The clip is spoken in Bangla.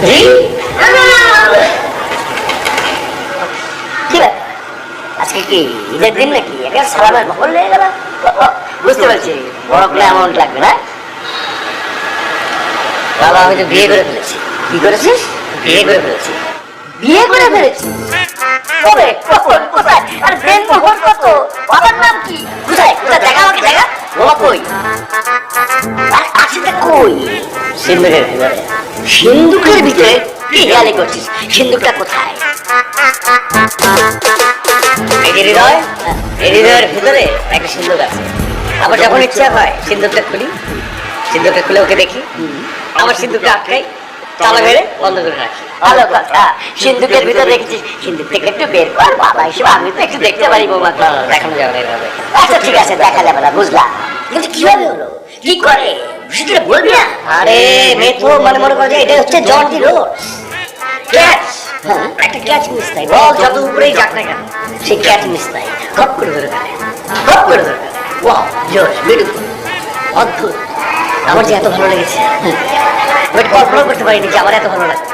কি আজকে কি ঈদের দিন নাকি? একটা বুঝতে পারছি, বড় করে অ্যামাউন্ট লাগবে না। বাবা, আমি তো বিয়ে করে ফেলেছি। কি করেছিস? বিয়ে করে ফেলেছি। বিয়ে করে ফেলেছি? আর কত? বাবার নাম কি? কোথায়? কোথায়? দেখা কই? সিন্দুকের ভিতরে সিন্দুকের ভিতরে কি করছিস সিন্দুকটা কোথায়? হৃদয়? হৃদয়ের ভিতরে একটা সিন্দুক আছে। আবার যখন ইচ্ছা হয় সিন্দুকটা খুলি। সিন্দুকটা খুলে ওকে দেখি। আমার সিন্দুকটা আটকাই। তালা মেরে বন্ধ করে রাখি। ভালো কথা। সিন্দুকের ভিতরে রেখেছিস সিন্দুক থেকে একটু বের কর, বাবা। হিসেবে আমি তো একটু দেখতে পারি, বৌমা। দেখানো যাবে আচ্ছা ঠিক আছে, দেখা যাবে না, বুঝলাম। কিন্তু কীভাবে হলো? কি করে? সেটা বলবি না? আরে মেয়ে মানে মনে করে যে এটা হচ্ছে জর্জি রোড ক্যাচ একটা ক্যাচ মিস নাই বল যত উপরেই যাক না কেন। সেই ক্যাচ মিস নাই খপ করে ধরে ফেলে। খপ করে ধরে ফেলে। ওয়াও জোশ বিউটিফুল অদ্ভুত। আমার যে এত ভালো লেগেছে। আমি কল্পনা করতে পারিনি যে আমার এত ভালো লাগে